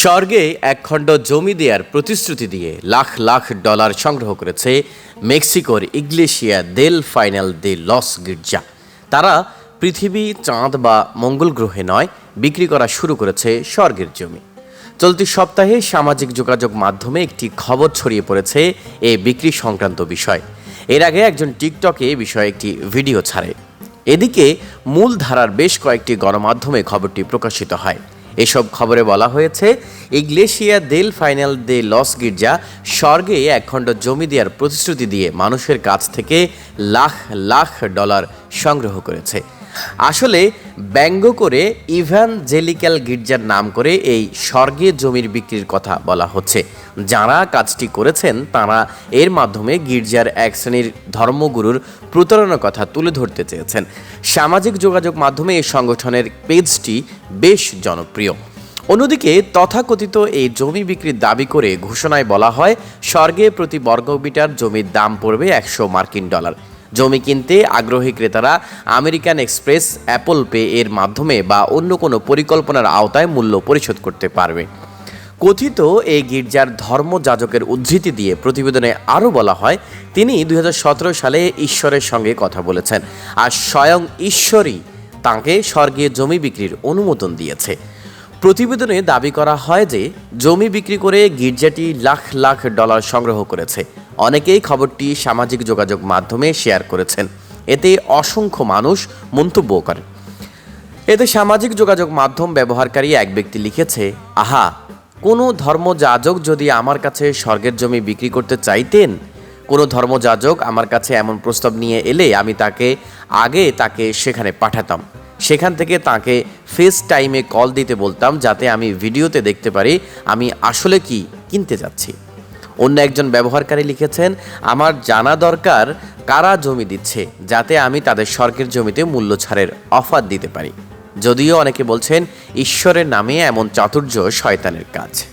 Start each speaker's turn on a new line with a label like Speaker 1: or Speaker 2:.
Speaker 1: স্বর্গে এক খণ্ড জমি দেওয়ার প্রতিশ্রুতি দিয়ে লাখ লাখ ডলার সংগ্রহ করেছে মেক্সিকোর ইগলেশিয়া দেল ফাইনাল দে লস গির্জা। তারা পৃথিবী, চাঁদ বা মঙ্গল গ্রহে নয়, বিক্রি করা শুরু করেছে স্বর্গের জমি। চলতি সপ্তাহে সামাজিক যোগাযোগ মাধ্যমে একটি খবর ছড়িয়ে পড়েছে এই বিক্রি সংক্রান্ত বিষয়। এর আগে একজন টিকটকে এ বিষয়ে একটি ভিডিও ছাড়ে। এদিকে মূল ধারার বেশ কয়েকটি গণমাধ্যমে খবরটি প্রকাশিত হয়। এসব খবরে বলা হয়েছে, ইগ্লেশিয়া দেল ফাইনাল দে লস গির্জা স্বর্গে একখণ্ড জমি দেওয়ার প্রতিশ্রুতি দিয়ে মানুষের কাছ থেকে লাখ লাখ ডলার সংগ্রহ করেছে। আসলে ব্যঙ্গ করে ইভ্যানজেলিক্যাল গির্জার নাম করে এই স্বর্গে জমির বিক্রির কথা বলা হচ্ছে। যারা কাজটি করেছেন, তারা এর মাধ্যমে গির্জার এক শ্রেণির ধর্মগুরুর প্রতারণার কথা তুলে ধরতে চেয়েছেন। সামাজিক যোগাযোগ মাধ্যমে এই সংগঠনের পেজটি বেশ জনপ্রিয়। অন্যদিকে তথাকথিত এই জমি বিক্রির দাবি করে ঘোষণায় বলা হয়, স্বর্গে প্রতি বর্গমিটার জমির দাম পড়বে একশো মার্কিন ডলার। জমি কিনতে আগ্রহী ক্রেতারা আমেরিকান এক্সপ্রেস, অ্যাপল পে এর মাধ্যমে বা অন্য কোনো পরিকল্পনার আওতায় মূল্য পরিশোধ করতে পারবে। কথিত এই গির্জার ধর্মযাজকের উদ্ধৃতি দিয়ে প্রতিবেদনে আরও বলা হয়, তিনি দুই হাজার সতেরো সালে ঈশ্বরের সঙ্গে কথা বলেছেন আর স্বয়ং ঈশ্বরই তাঁকে স্বর্গীয় জমি বিক্রির অনুমোদন দিয়েছে। প্রতিবেদনে দাবি করা হয় যে, জমি বিক্রি করে গির্জাটি লাখ লাখ ডলার সংগ্রহ করেছে। অনেকেই খবরটি সামাজিক যোগাযোগ মাধ্যমে শেয়ার করেছেন। এতে অসংখ্য মানুষ মন্তব্য করেন। এতে সামাজিক যোগাযোগ মাধ্যম ব্যবহারকারী এক ব্যক্তি লিখেছে, আহা, কোনো ধর্মযাজক যদি আমার কাছে স্বর্গের জমি বিক্রি করতে চাইতেন, কোনো ধর্মযাজক আমার কাছে এমন প্রস্তাব নিয়ে এলে আমি তাকে আগে তাকে সেখানে পাঠাতাম। সেখান থেকে তাকে ফেস টাইমে কল দিতে বলতাম যাতে আমি ভিডিওতে দেখতে পারি আমি আসলে কি কিনতে যাচ্ছি। অন্য একজন ব্যবহারকারী লিখেছেন, আমার জানা দরকার কারা জমি দিচ্ছে, যাতে আমি তাদের স্বর্গের জমিতে মূল্য ছাড়ের অফার দিতে পারি। যদিও অনেকে বলছেন, ঈশ্বরের নামে এমন চাতুর্য শয়তানের কাজ।